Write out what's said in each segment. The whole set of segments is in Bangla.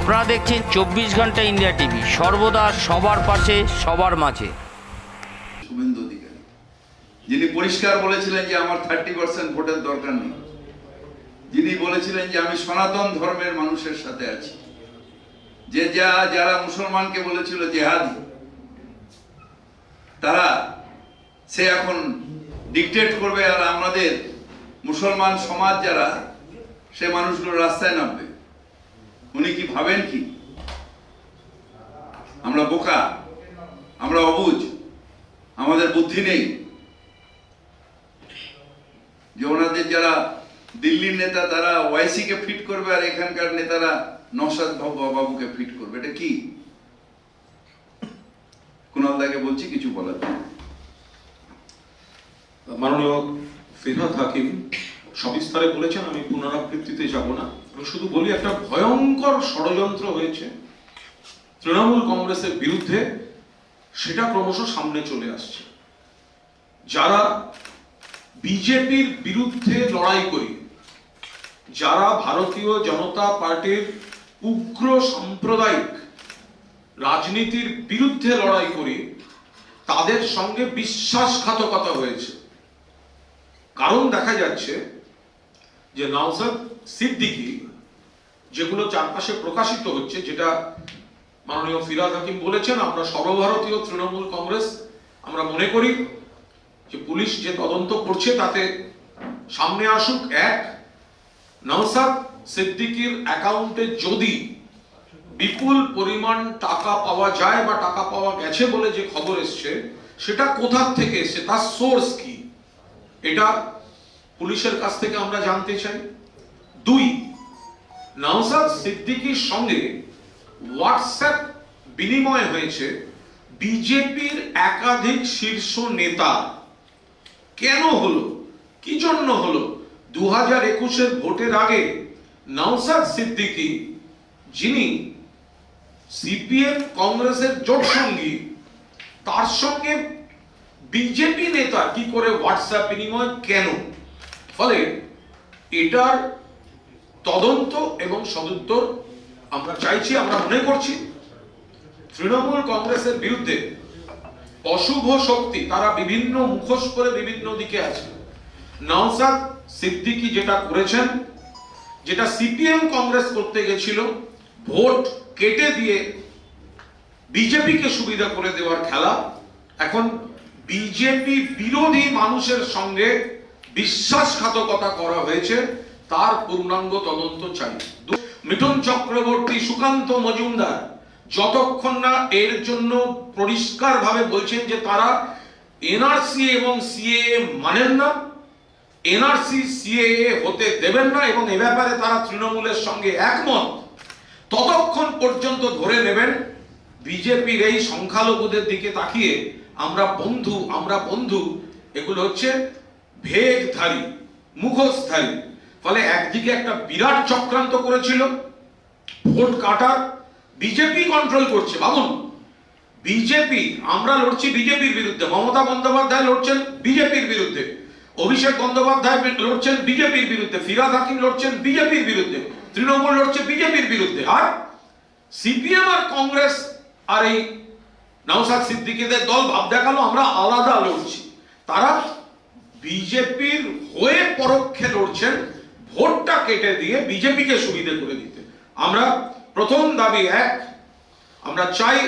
আপনারা দেখছেন চব্বিশ ঘণ্টা ইন্ডিয়া টিভি। সর্বদা সবার পাশে, সবার মাঝে। শুভেন্দু অধিকারী, যিনি পরিষ্কার বলেছিলেন যে আমার থার্টি পার্সেন্ট ভোটের দরকার নেই, যিনি বলেছিলেন যে আমি সনাতন ধর্মের মানুষের সাথে আছি। যে যা, যারা মুসলমানকে বলেছিল জেহাদি, তারা সে এখন ডিকটেট করবে আর আমাদের মুসলমান সমাজ যারা, সে মানুষগুলো রাস্তায় নামবে। উনি কি ভাবেন কি? আমরা বোকা, আমরা অবুঝ আমাদের বুদ্ধি নেই। যে ওনাদের যারা দিল্লির নেতা, তারা ওয়াইসি কে ফিট করবে আর এখানকার নেতারা নসাদ বাবুকে ফিট করবে। এটা কি? কুণাল দাকে বলছি, কিছু বলার জন্য। মাননীয় ফিরহাদ হাকিম সবিস্তারে বলেছেন, আমি পুনরাবৃত্তিতে যাব না। শুধু বলি, একটা ভয়ঙ্কর ষড়যন্ত্র হয়েছে। তৃণমূল কংগ্রেসের বিরুদ্ধে সেটা ক্রমশ সামনে চলে আসছে। যারা বিজেপির বিরুদ্ধে লড়াই করি, যারা ভারতীয় জনতা পার্টির উগ্র সাম্প্রদায়িক রাজনীতির বিরুদ্ধে লড়াই করি, তাদের সঙ্গে বিশ্বাসঘাতকতা হয়েছে। কারণ দেখা যাচ্ছে যে নওসাদ সিদ্দিকি যেগুলো চারপাশে প্রকাশিত হচ্ছে, যেটা মাননীয় ফিরাদ হাকিম বলেছেন, আমরা সর্বভারতীয় তৃণমূল কংগ্রেস, আমরা মনে করি যে পুলিশ যে তদন্ত করছে তাতে সামনে আসুক এক, নওসাদ সিদ্দিকির অ্যাকাউন্টে যদি বিপুল পরিমাণ টাকা পাওয়া যায় বা টাকা পাওয়া গেছে বলে যে খবর এসছে, সেটা কোথার থেকে এসছে, তার সোর্স কি? এটা পুলিশের কাছ থেকে আমরা জানতে চাই। দুই নওসাদ সিদ্দিকির সঙ্গে হোয়াটসঅ্যাপ বিনিময় হয়েছে বিজেপির একাধিক শীর্ষ নেতা। কেন হলো? কি জন্য হলো? দু হাজার একুশের ভোটের আগে নওসাদ সিদ্দিকি, যিনি সিপিএম কংগ্রেসের জোট সঙ্গী, তার সঙ্গে বিজেপি নেতা কি করে হোয়াটসঅ্যাপ বিনিময়? কেন? ফলে এটার তদন্ত এবং সদুত্তর আমরা চাইছি, আমরা মনে করছি, তৃণমূল কংগ্রেসের বিরুদ্ধে অশুভ শক্তি, তারা বিভিন্ন মুখোশ করে বিভিন্ন দিকে আছে। নওসাদ সিদ্দিকি যেটা করেছেন, যেটা সিপিএম কংগ্রেস করতে গেছিল, ভোট কেটে দিয়ে বিজেপিকে সুবিধা করে দেওয়ার খেলা, এখন বিজেপি বিরোধী মানুষের সঙ্গে বিশ্বাসঘাতকতা করা হয়েছে। তার পূর্ণাঙ্গ তদন্ত চাই। মিঠুন চক্রবর্তী সুকান্ত মজুমদার যতক্ষণ না এর জন্য পরিষ্কারভাবে বলছেন যে তারা এনআরসি এবং সিএএ মানেন না, এনআরসি, সিএএ হতে দেবেন না এবং এ ব্যাপারে তারা তৃণমূলের সঙ্গে একমত, ততক্ষণ পর্যন্ত ধরে নেবেন বিজেপির এই সংখ্যালঘুদের দিকে তাকিয়ে আমরা বন্ধু আমরা বন্ধু, এগুলো হচ্ছে ভেগধারী মুখোশধারী। ফলে একদিকে একটা বিরাট চক্রান্ত করেছিল, ভোট কাটার বিজেপি কন্ট্রোল করছে। ভাবুন বিজেপি, আমরা লড়ছি বিজেপির বিরুদ্ধে। মমতা বন্দ্যোপাধ্যায় লড়ছেন বিজেপির বিরুদ্ধে। অভিষেক বন্দ্যোপাধ্যায় লড়ছেন বিজেপির বিরুদ্ধে। ফিরাদ হাকিম লড়ছেন বিজেপির বিরুদ্ধে। তৃণমূল লড়ছে বিজেপির বিরুদ্ধে। আর সিপিএম আর কংগ্রেস আর এই নওসাদ সিদ্দিকীদের দল ভাব দেখাল, আমরা আলাদা লড়ছি। তারা বিজেপির হয়ে পরোক্ষে লড়ছেন ভোটটা কেটে দিয়ে বিজেপিকে সুবিধে করে দিতে। আমরা প্রথম দাবি এক, আমরা চাই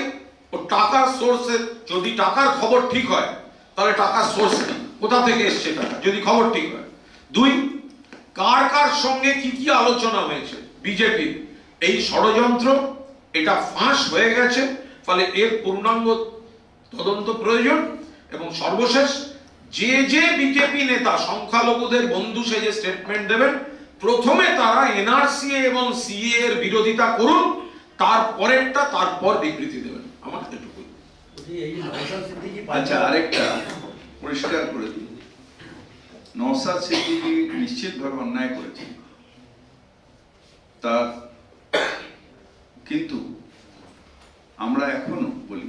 ও টাকার সোর্সের যদি টাকার খবর ঠিক হয়, তাহলে টাকার সোর্স কোথা থেকে এসছে টাকা? যদি খবর ঠিক হয়। দুই, কার কার সঙ্গে কি কি আলোচনা হয়েছে? বিজেপির এই ষড়যন্ত্র, এটা ফাঁস হয়ে গেছে, ফলে এর পূর্ণাঙ্গ তদন্ত প্রয়োজন এবং সর্বশেষ, যে যে বিজেপি নেতা সংখ্যালঘুদের বন্ধু সেজে স্টেটমেন্ট দেবেন প্রথমে তারা এনআরসি এবং সিএ এর বিরোধিতা করুন তারপরেরটা তারপর বিবৃতি দেবেন। আমার এটুকুই আচ্ছা আরেকটা পরিষ্কার করে দিই। নওসাদ সিদ্দিকি নিশ্চিতভাবে অন্যায় করেছেন। তার কিন্তু আমরা এখনও বলি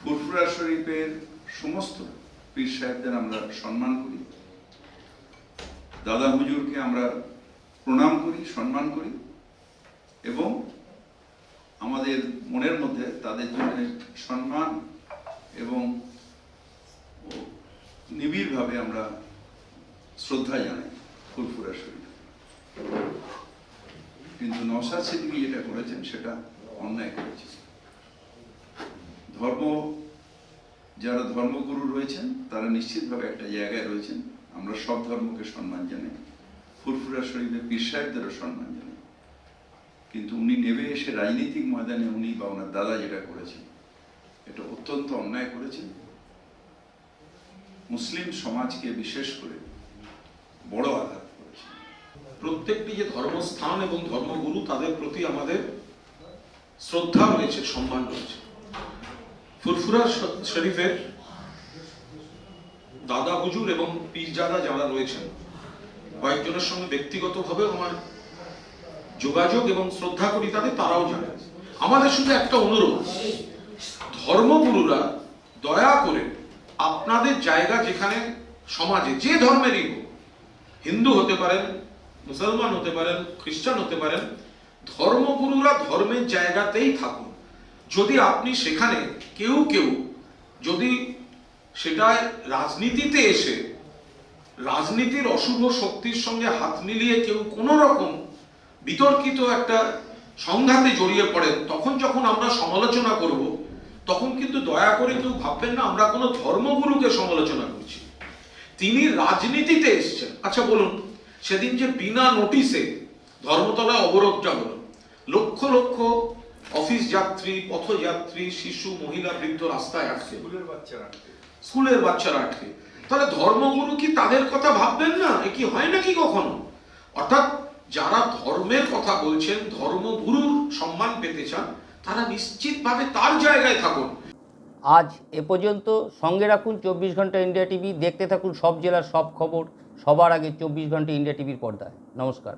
ফুরফুরা শরীফের সমস্ত পীর সাহেবদের আমরা সম্মান করি। দাদা হুজুরকে আমরা প্রণাম করি, সম্মান করি এবং আমাদের মনের মধ্যে তাদের জন্য সম্মান এবং নিবিড়ভাবে আমরা শ্রদ্ধা জানাই ফুরফুরা শরীফ। কিন্তু নওশাদ সিদ্দিকী যেটা করেছেন, সেটা অন্যায় করেছেন। ধর্ম, যারা ধর্মগুরু রয়েছেন, তারা নিশ্চিতভাবে একটা জায়গায় রয়েছেন। আমরা সব ধর্মকে সম্মান জানাই ফুরফুরা শরীফের পীর সাহেবদেরও সম্মান জানাই কিন্তু উনি নেমে এসে রাজনৈতিক ময়দানে উনি বা ওনার দাদা যেটা করেছেন, এটা অত্যন্ত অন্যায় করেছেন। মুসলিম সমাজকে বিশেষ করে বড় আঘাত করেছেন। প্রত্যেকটি যে ধর্মস্থান এবং ধর্মগুরু, তাদের প্রতি আমাদের শ্রদ্ধা রয়েছে, সম্মান রয়েছে। ফুরফুরা শরীফের দাদা হুজুর এবং পীরজাদা যারা রয়েছেন, কয়েকজনের সঙ্গে ব্যক্তিগতভাবে আমার যোগাযোগ এবং শ্রদ্ধা করি, তাদের তারাও জানে আমাদের শুধু একটা অনুরোধ, ধর্মগুরুরা দয়া করে আপনাদের জায়গা যেখানে সমাজে যে ধর্মেরই হোক, হিন্দু হতে পারেন, মুসলমান হতে পারেন, খ্রিস্টান হতে পারেন, ধর্মগুরুরা ধর্মের জায়গাতেই থাকুন। যদি আপনি সেখানে কেউ কেউ যদি সেটা রাজনীতিতে এসে রাজনীতির অশুভ শক্তির সঙ্গে হাত মিলিয়ে কেউ কোনো রকম বিতর্কিত একটা সংঘাতে জড়িয়ে পড়েন তখন যখন আমরা সমালোচনা করব, তখন কিন্তু দয়া করে কেউ ভাববেন না আমরা কোনো ধর্মগুরুকে সমালোচনা করছি। তিনি রাজনীতিতে এসছেন। আচ্ছা বলুন, সেদিন যে বিনা নোটিসে ধর্মতলায় অবরোধটা হলো লক্ষ লক্ষ অফিস যাত্রী, পথযাত্রী, শিশু, মহিলা, বৃদ্ধ রাস্তায় আটকে। স্কুলের বাচ্চারা আটকে। তাহলে ধর্মগুরু কি তাদের কথা ভাববেন না? এ কি হয় নাকি কখনো? অর্থাৎ যারা ধর্মের কথা বলছেন, ধর্মগুরুর সম্মান পেতে চান, তারা নিশ্চিতভাবে তার জায়গায় থাকুন। আজ এ পর্যন্ত সঙ্গে রাখুন চব্বিশ ঘণ্টা ইন্ডিয়া টিভি, দেখতে থাকুন সব জেলার সব খবর, সবার আগে চব্বিশ ঘণ্টা ইন্ডিয়া টিভির পর্দায়। নমস্কার।